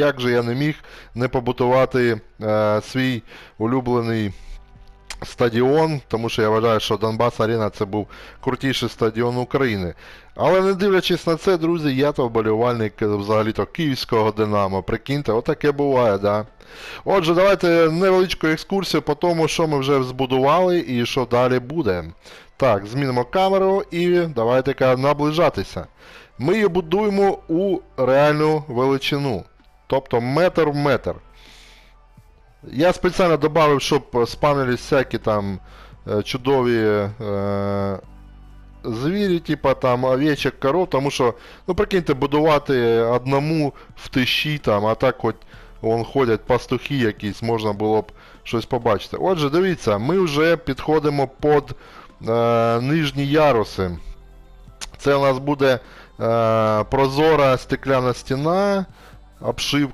як же я не міг не побутувати е, свій улюблений стадіон, тому що я вважаю, що Донбас Арена це був крутіший стадіон України. Але не дивлячись на це, друзі, я то вболівальник взагалі-то київського Динамо. Прикиньте, отаке буває, да. Отже, давайте невеличку екскурсію по тому, що ми вже збудували і що далі буде. Так, змінимо камеру і давайте-ка наближатися. Ми її будуємо у реальну величину. Тобто метр в метр. Я спеціально додав, щоб спавнились всякі там е, чудові е, звірі, типа там овечок, коров, тому що, ну прикиньте, будувати одному в тиші там, а так хоч вон ходять пастухи якісь, можна було б щось побачити. Отже, дивіться, ми вже підходимо під е, нижні яруси. Це у нас буде е, прозора стекляна стіна, há